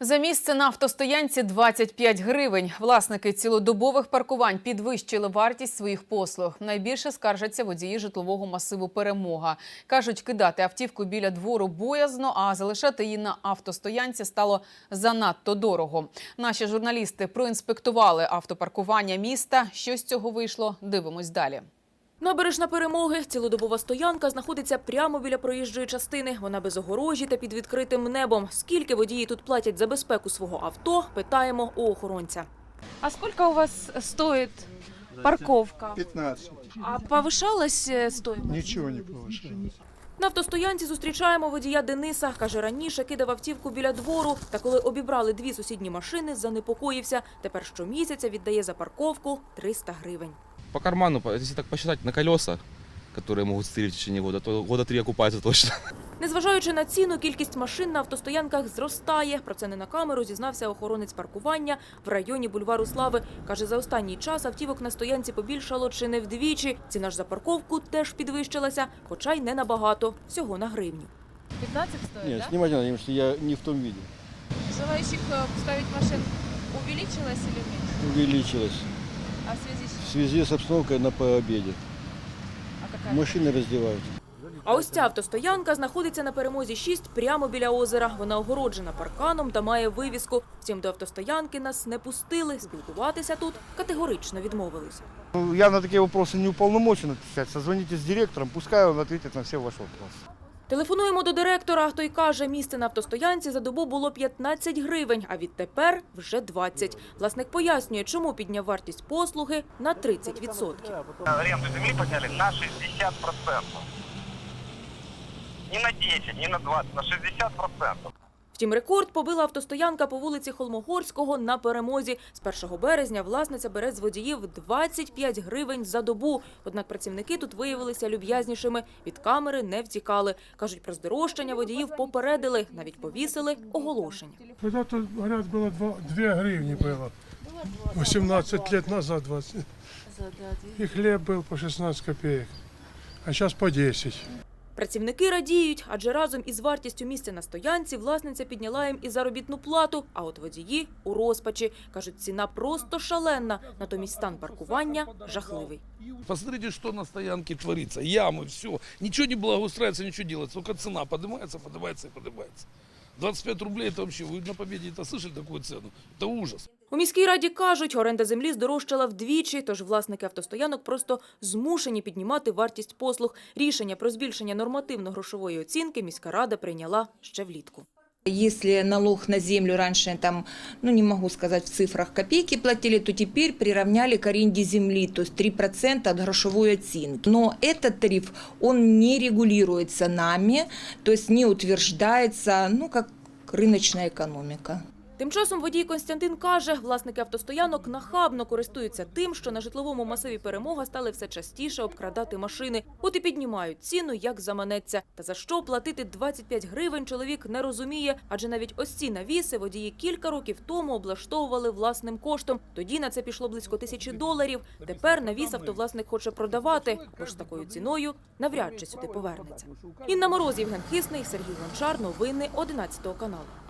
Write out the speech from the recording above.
За місце на автостоянці 25 гривень. Власники цілодобових паркувань підвищили вартість своїх послуг. Найбільше скаржаться водії житлового масиву «Перемога». Кажуть, кидати автівку біля двору боязно, а залишати її на автостоянці стало занадто дорого. Наші журналісти проінспектували автопаркування міста. Що з цього вийшло? Дивимось далі. Набережна перемоги. Цілодобова стоянка знаходиться прямо біля проїжджої частини. Вона без огорожі та під відкритим небом. Скільки водії тут платять за безпеку свого авто, питаємо у охоронця. А сколько у вас стоит парковка? 15. А повышалась э, стоимость? Ничего не повышалось. На автостоянці зустрічаємо водія Дениса. Каже, раніше кидав автівку біля двору, та коли обібрали дві сусідні машини, занепокоївся. Тепер щомісяця віддає за парковку 300 гривень. По карману, якщо так посчитати, на колеса, которые можуть стріляти в течение года, то года три окупается точно. Незважаючи на ціну, кількість машин на автостоянках зростає. Про це не на камеру зізнався охоронець паркування в районі бульвару Слави. Каже, за останній час автівок на стоянці побільшало чи не вдвічі. Ціна ж за парковку теж підвищилася, хоча й не набагато, всього на гривню. 15 стоит, Нет, да? снимать не надо, потому что я не в том виде. Желающих э, ставить машин увеличилось или меньше? Увеличилось. А в связи с В связи с обстановкой на пообеде. а какая? Машины раздевают. А ось ця автостоянка знаходиться на перемозі 6 прямо біля озера. Вона огороджена парканом та має вивіску. Втім, до автостоянки нас не пустили. Спілкуватися тут категорично відмовилися. Ну, Я на такие вопросы не уполномочен отвечать. Созвоните с директором, пускай он ответит на все ваши вопросы. Телефонуємо до директора. Той каже, місце на автостоянці за добу було 15 гривень, а відтепер вже 20. Власник пояснює, чому підняв вартість послуги на 30%. аренду земли подняли на 60%. Не на 10, не на 20, на 60%. Втім, рекорд побила автостоянка по вулиці Холмогорського на перемозі. З 1 березня власниця бере з водіїв 25 гривень за добу. Однак працівники тут виявилися люб'язнішими. Від камери не втікали. Кажуть, про здорожчання водіїв попередили, навіть повісили оголошення. Когда-то, говорят, было 2 гривни было. 18 лет назад 20. И хлеб был по 16 копеек. А сейчас по 10. Працівники радіють, адже разом із вартістю місця на стоянці власниця підняла їм і заробітну плату. А от водії у розпачі кажуть, ціна просто шаленна. Натомість стан паркування жахливий. Посмотрите, что на стоянке творится. Ямы, все. Ничего не благоустраивается, ничего делается. Только цена поднимается, поднимается и поднимается. 25 рублей это вообще, вы на победе это слышали такую цену? Это ужас. У міській раді кажуть, оренда землі здорожчала вдвічі, тож власники автостоянок просто змушені піднімати вартість послуг. Рішення про збільшення нормативно-грошової оцінки міська рада прийняла ще влітку. Если налог на землю раньше там, ну не могу сказать в цифрах, копейки платили, то теперь приравняли к аренде земли, то есть 3% от грошовой оценки. Но этот тариф, он не регулируется нами, то есть не утверждается, ну как рыночная экономика. Тим часом водій Константин каже, власники автостоянок нахабно користуються тим, що на житловому масиві перемога стали все частіше обкрадати машини. От і піднімають ціну, як заманеться. Та за що платити 25 гривень чоловік не розуміє, адже навіть ось ці навіси водії кілька років тому облаштовували власним коштом. Тоді на це пішло близько тисячі доларів. Тепер навіс автовласник хоче продавати, бо ж такою ціною навряд чи сюди повернеться. Інна Мороз, Євген Хисний, Сергій Гончар. Новини 11 каналу.